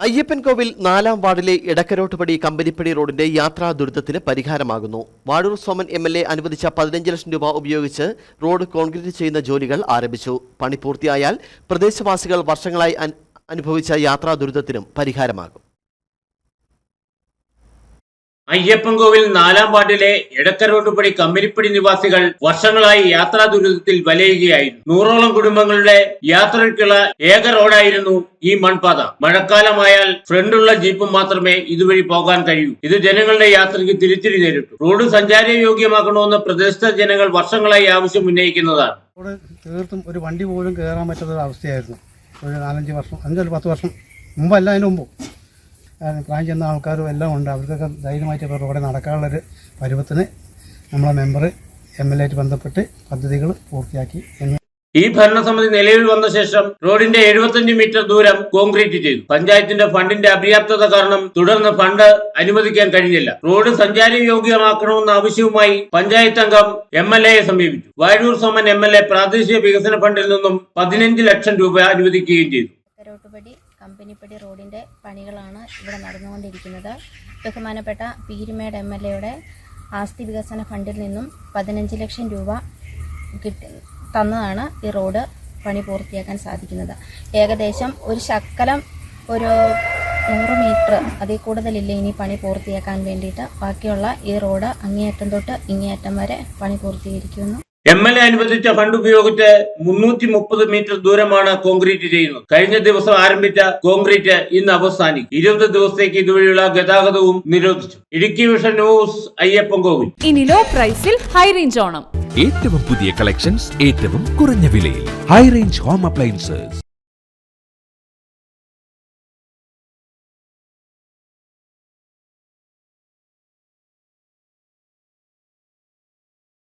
അയ്യപ്പൻകോവിൽ നാലാം വാർഡിലെ ഇടക്കരോട്ടുപടി കമ്പനിപ്പടി റോഡിന്റെ യാത്രാ ദുരിതത്തിന് പരിഹാരമാകുന്നു. Vazhoor Soman M L A അനുവദിച്ച പതിനഞ്ച് ലക്ഷം രൂപ ഉപയോഗിച്ച് റോഡ് കോൺക്രീറ്റ് ചെയ്യുന്ന ജോലികൾ ആരംഭിച്ചു. പണി പൂർത്തിയായാൽ പ്രദേശവാസികൾ വർഷങ്ങളായി അനുഭവിച്ച യാത്രാ ദുരിതത്തിനും പരിഹാരമാകും. അയ്യപ്പൻകോവിൽ നാലാം വാർഡിലെ എടക്കരോട്ടുപടി കമ്പനിപ്പടി നിവാസികൾ വർഷങ്ങളായി യാത്രാ ദുരിതത്തിൽ വലയുകയായിരുന്നു. നൂറോളം കുടുംബങ്ങളുടെ യാത്രയ്ക്കുള്ള ഏക റോഡായിരുന്നു ഈ മൺപാത. മഴക്കാലമായാൽ ഫ്രണ്ടുള്ള ജീപ്പ് മാത്രമേ ഇതുവഴി പോകാൻ കഴിയൂ. ഇത് ജനങ്ങളുടെ യാത്രയ്ക്ക് തിരിച്ചടി നേരിട്ടു. റോഡ് സഞ്ചാരയോഗ്യമാക്കണമെന്ന് പ്രദേശത്തെ ജനങ്ങൾ വർഷങ്ങളായി ആവശ്യം ഉന്നയിക്കുന്നതാണ്. റോഡ് തീർത്തും ഒരു വണ്ടി പോലും കയറാൻ പറ്റാത്ത അവസ്ഥയായിരുന്നു ഒരു നാലഞ്ച് വർഷം അഞ്ചൊരു പത്ത് വർഷം മുമ്പല്ല അതിന് മുമ്പ്. പ്രായം ചെന്ന ആൾക്കാരും എല്ലാം ഉണ്ട്. അവർക്കൊക്കെ ധൈര്യമായിട്ട് ഇപ്പോൾ റോഡിൽ നടക്കാനുള്ളൊരു പരുവത്തിന് നമ്മളെ മെമ്പർ എം എൽ എ ബന്ധപ്പെട്ട് പദ്ധതികൾ പൂർത്തിയാക്കി എന്ന് ഈ ഭരണസമിതി നിലവിൽ വന്ന ശേഷം റോഡിന്റെ 75 മീറ്റർ ദൂരം കോൺക്രീറ്റ് ചെയ്തു. പഞ്ചായത്തിന്റെ ഫണ്ടിന്റെ അപര്യാപ്തത കാരണം തുടർന്ന് ഫണ്ട് അനുവദിക്കാൻ കഴിഞ്ഞില്ല. റോഡ് സഞ്ചാരി യോഗ്യമാക്കണമെന്ന ആവശ്യവുമായി പഞ്ചായത്ത് അംഗം എം എൽ എയെ സമീപിച്ചു. Vazhoor Soman M L A പ്രാദേശിക വികസന ഫണ്ടിൽ നിന്നും പതിനഞ്ച് ലക്ഷം രൂപ അനുവദിക്കുകയും ചെയ്തു. കമ്പനിപ്പടി റോഡിന്റെ പണികളാണ് ഇവിടെ നടന്നുകൊണ്ടിരിക്കുന്നത്. ബഹുമാനപ്പെട്ട പീരുമേട് എം എൽ എയുടെ ആസ്തി വികസന ഫണ്ടിൽ നിന്നും പതിനഞ്ച് ലക്ഷം രൂപ കിട്ടി തന്നതാണ് ഈ റോഡ് പണി പൂർത്തിയാക്കാൻ സാധിക്കുന്നത്. ഏകദേശം ഒരു ശക്കലം ഒരു നൂറ് മീറ്റർ അതിൽ കൂടുതലില്ല ഇനി പണി പൂർത്തിയാക്കാൻ വേണ്ടിയിട്ട്. ബാക്കിയുള്ള ഈ റോഡ് അങ്ങേയറ്റം തൊട്ട് ഇങ്ങേയറ്റം വരെ പണി പൂർത്തീകരിക്കുന്നു. എം എൽ എ അനുവദിച്ച ഫണ്ട് ഉപയോഗിച്ച് മുന്നൂറ്റി മുപ്പത് മീറ്റർ ദൂരമാണ് കോൺക്രീറ്റ് ചെയ്യുന്നത്. കഴിഞ്ഞ ദിവസം ആരംഭിച്ച കോൺക്രീറ്റ് ഇന്ന് അവസാനിക്കും. ഇരുപത് ദിവസത്തേക്ക് ഇതുവഴിയുള്ള ഗതാഗതവും നിരോധിച്ചു. ഇടുക്കി വിഷൻ ന്യൂസ് അയ്യപ്പൻകോവിൽ ഇനി ലോ പ്രൈസിൽ ഹൈ റേഞ്ച് ഓണം. ഏറ്റവും പുതിയ കളക്ഷൻസ് ഏറ്റവും കുറഞ്ഞ വിലയിൽ. High range home appliances